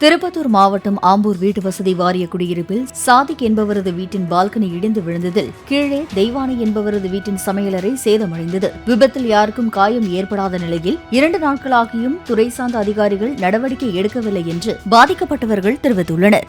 திருப்பத்தூர் மாவட்டம் ஆம்பூர் வீட்டு வசதி வாரிய குடியிருப்பில் சாதிக் என்பவரது வீட்டின் பால்கனி இடிந்து விழுந்ததில் கீழே தெய்வானை என்பவரது வீட்டின் சமையலறை சேதமடைந்தது. விபத்தில் யாருக்கும் காயம் ஏற்படாத நிலையில் இரண்டு நாட்களாகியும் துறை சார்ந்த அதிகாரிகள் நடவடிக்கை எடுக்கவில்லை என்று பாதிக்கப்பட்டவர்கள் தெரிவித்துள்ளனர்.